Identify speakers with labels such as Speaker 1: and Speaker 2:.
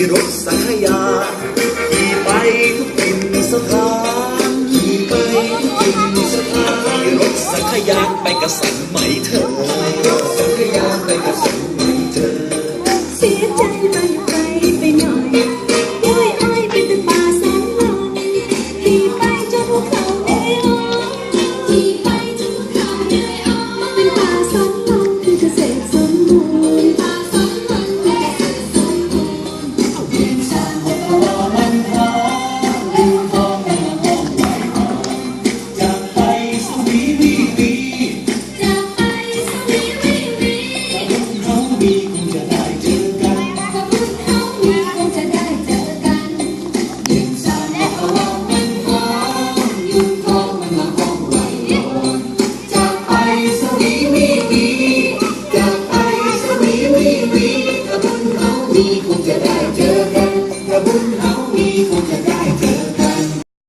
Speaker 1: ขี่รถสังขยาขี่ไปทุกถิ่นสถานขี่ไปทุกถิ่นสถานขี่รถสังขยาไปกระสันใหม่ Kung.